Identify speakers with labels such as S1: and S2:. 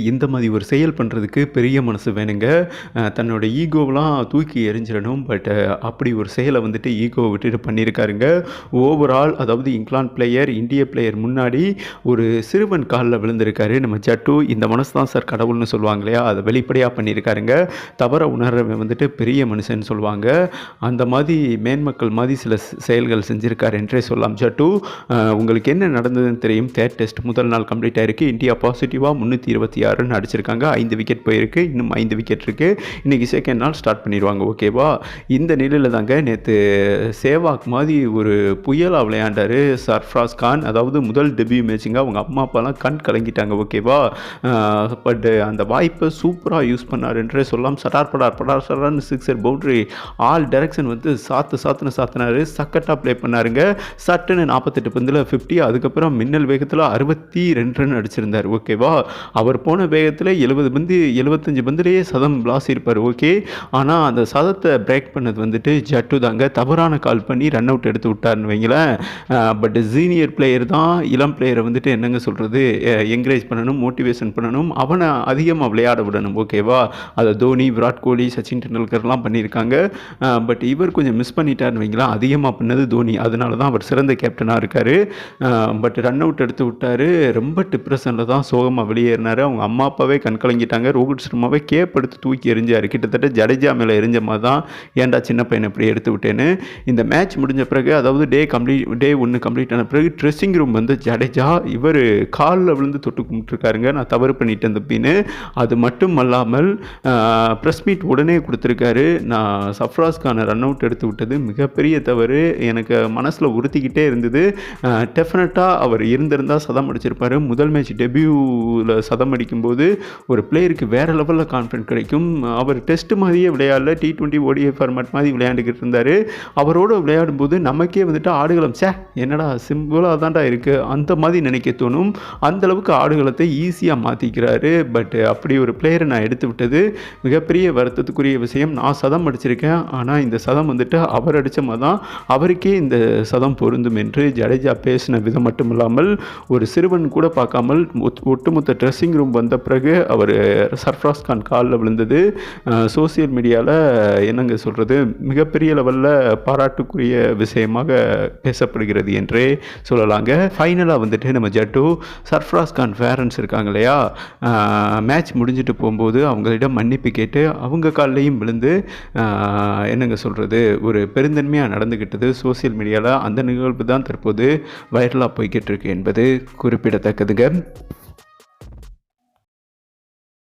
S1: இந்த மாதிரி ஒரு செயல் பண்ணுறதுக்கு பெரிய மனசு வேணுங்க. தன்னோட ஈகோவெலாம் தூக்கி எரிஞ்சிடணும் பட் அப்படி ஒரு செயலை வந்துட்டு ஈகோவை விட்டுட்டு பண்ணியிருக்காருங்க. ஓவரால் அதாவது இங்கிலாந்து பிளேயர் இந்திய பிளேயர் முன்னாடி ஒரு சிறுவன் காலில் விழுந்திருக்காரு. நம்ம ஜட்டு இந்த மனசு தான் சார் கடவுள்னு சொல்லுவாங்க இல்லையா? அதை வெளிப்படையாக பண்ணியிருக்காருங்க. தவற உணர்றவன் வந்துட்டு பெரிய மனுஷன் சொல்லுவாங்க. அந்த மாதிரி மேன்மக்கள் மாதிரி சில செயல்கள் செஞ்சுருக்காரு என்றே சொல்லலாம். ஜட்டு உங்களுக்கு என்ன நடந்ததுன்னு தெரியும். தேர்ட் டெஸ்ட் முதல் நாள் கம்ப்ளீட் ஆயிருக்கு. இந்தியா பாசிட்டிவாக முந்நூற்றி இருபத்தி ஆறுன்னு அடிச்சிருக்காங்க ஐந்து விக்கெட் போயிருக்கு. இன்னும் ஐந்து விக்கெட் இருக்குது இன்றைக்கி செகண்ட் நாள் ஸ்டார்ட் பண்ணிடுவாங்க. ஓகேவா இந்த நிலையில் தாங்க நேற்று சேவாக் மாதிரி ஒரு புயலாக விளையாண்டாரு சர்ஃப்ராஸ் கான். அதாவது முதல் டெபியூ மேட்சிங்க அவங்க அம்மா அப்பாலாம் கண் கலங்கிட்டாங்க. ஓகேவா பட் அந்த வாய்ப்பை சூப்பராக யூஸ் பண்ணார் என்றே சொல்லலாம் சடார் படார் படார் சடார்னு சிக்ஸர் பவுண்டரி ஆல் டைரக்ஷன் வந்து சாத்து சாத்துன்னு சாத்தினார். சக்கட்டாக ப்ளே பண்ணாருங்க. சட்டுன்னு நாற்பத்தெட்டு பந்தில் ஃபிஃப்டி அதுக்கப்புறம் மின்னல் வேகத்தில் அறுபத்தி ரெண்டு ரன் அடிச்சிருந்தார். ஓகேவா அவர் போன போன வேகத்தில் எழுபது பந்து எழுபத்தஞ்சு பந்துலேயே சதம் லாஸ் இருப்பார் ஓகே. ஆனால் அந்த சதத்தை பிரேக் பண்ணது வந்துட்டு ஜட்டு தாங்க. தவறான கால் பண்ணி ரன் அவுட் எடுத்து விட்டார்னு வைங்களேன். பட் சீனியர் பிளேயர் தான் இளம் பிளேயரை வந்துட்டு என்னங்க சொல்கிறது என்கரேஜ் பண்ணணும் மோட்டிவேஷன் பண்ணணும் அவனை அதிகமாக விளையாட விடணும் ஓகேவா? அதை தோனி விராட் கோலி சச்சின் டெண்டுல்கர்லாம் பண்ணியிருக்காங்க. பட் இவர் கொஞ்சம் மிஸ் பண்ணிட்டார்னு வைங்களேன். அதிகமாக பண்ணது தோனி. அதனால தான் அவர் சிறந்த கேப்டனாக இருக்கார். பட் ரன் அவுட் எடுத்து விட்டார். ரொம்ப டிப்ரெஷனில் தான் சோகமாக வெளியேறினார். அவங்க அம்மா அப்பாவே கண் கலங்கிட்டாங்க. ரோஹித் சர்மாவே கேப் எடுத்து தூக்கி எரிஞ்சார் கிட்டத்தட்ட ஜடேஜா மேலே எரிஞ்ச மாதிரி தான் ஏன்டா சின்ன பையனை இப்படி எடுத்து விட்டேன்னு. இந்த மேட்ச் முடிஞ்ச பிறகு அதாவது டே கம்ப்ளீட் டே ஒன்று கம்ப்ளீட் ஆன பிறகு ட்ரெஸ்ஸிங் ரூம் வந்து ஜடேஜா இவர் காலில் விழுந்து தொட்டு கும்பிட்டுருக்காருங்க. நான் தவறு பண்ணிட்டேன் தப்பின்னு அது மட்டும் அல்லாமல் ப்ரெஸ் மீட் உடனே கொடுத்துருக்காரு. நான் சஃப்ராஸ்கான ரன் அவுட் எடுத்து விட்டது. மிகப்பெரிய தவறு. எனக்கு மனசில் உறுத்திக்கிட்டே இருந்தது. டெஃபினட்டாக அவர் இருந்திருந்தால் சதம் அடிச்சிருப்பார். முதல் மேட்ச் டெபியூவில் சதம் அடிக்க அடிக்கும்போது ஒரு பிளேயருக்கு வேறு லெவலில் கான்ஃபிடன்ட் கிடைக்கும். அவர் டெஸ்ட் மாதிரியே விளையாடல. டி ட்வெண்ட்டி ஓடிஐ ஃபார்மேட் மாதிரி விளையாண்டுக்கிட்டு இருந்தார். அவரோட விளையாடும்போது நமக்கே வந்துட்டு ஆடுகளம் சே என்னடா சிம்பிளாக தான்டா இருக்குது அந்த மாதிரி நினைக்க தோணும். அந்தளவுக்கு ஆடுகளத்தை ஈஸியாக மாற்றிக்கிறாரு பட் அப்படி ஒரு பிளேயரை நான் எடுத்து விட்டது. மிகப்பெரிய வருத்தத்துக்குரிய விஷயம். நான் சதம் அடிச்சிருக்கேன். ஆனால் இந்த சதம் வந்துட்டு அவர் அடித்த மாதிரி தான் அவருக்கே இந்த சதம் பொருந்தும் என்று ஜடேஜா பேசின விதம் மட்டும் இல்லாமல் ஒரு சிறுவன் கூட பார்க்காமல் ஒட்டுமொத்த ட்ரெஸ்ஸிங் ரூம் வந்த பிறகு அவர் சர்ஃப்ராஸ் கான் காலில் விழுந்தது. சோசியல் மீடியாவில் என்னங்க சொல்கிறது மிகப்பெரிய லெவலில் பாராட்டுக்குரிய விஷயமாக பேசப்படுகிறது என்றே சொல்லலாங்க. ஃபைனலாக வந்துட்டு நம்ம ஜட்டு சர்ஃப்ராஸ் கான் ஃபேரன்ஸ் இருக்காங்க இல்லையா? மேட்ச் முடிஞ்சிட்டு போகும்போது அவங்களிடம் மன்னிப்பு கேட்டு அவங்க கால்லையும் விழுந்து என்னங்க சொல்கிறது ஒரு பெருந்தன்மையாக நடந்துக்கிட்டது சோசியல் மீடியாவில் அந்த நிகழ்வு தான் தற்போது வைரலாக போய்கிட்டு இருக்கு என்பது குறிப்பிடத்தக்கதுங்க.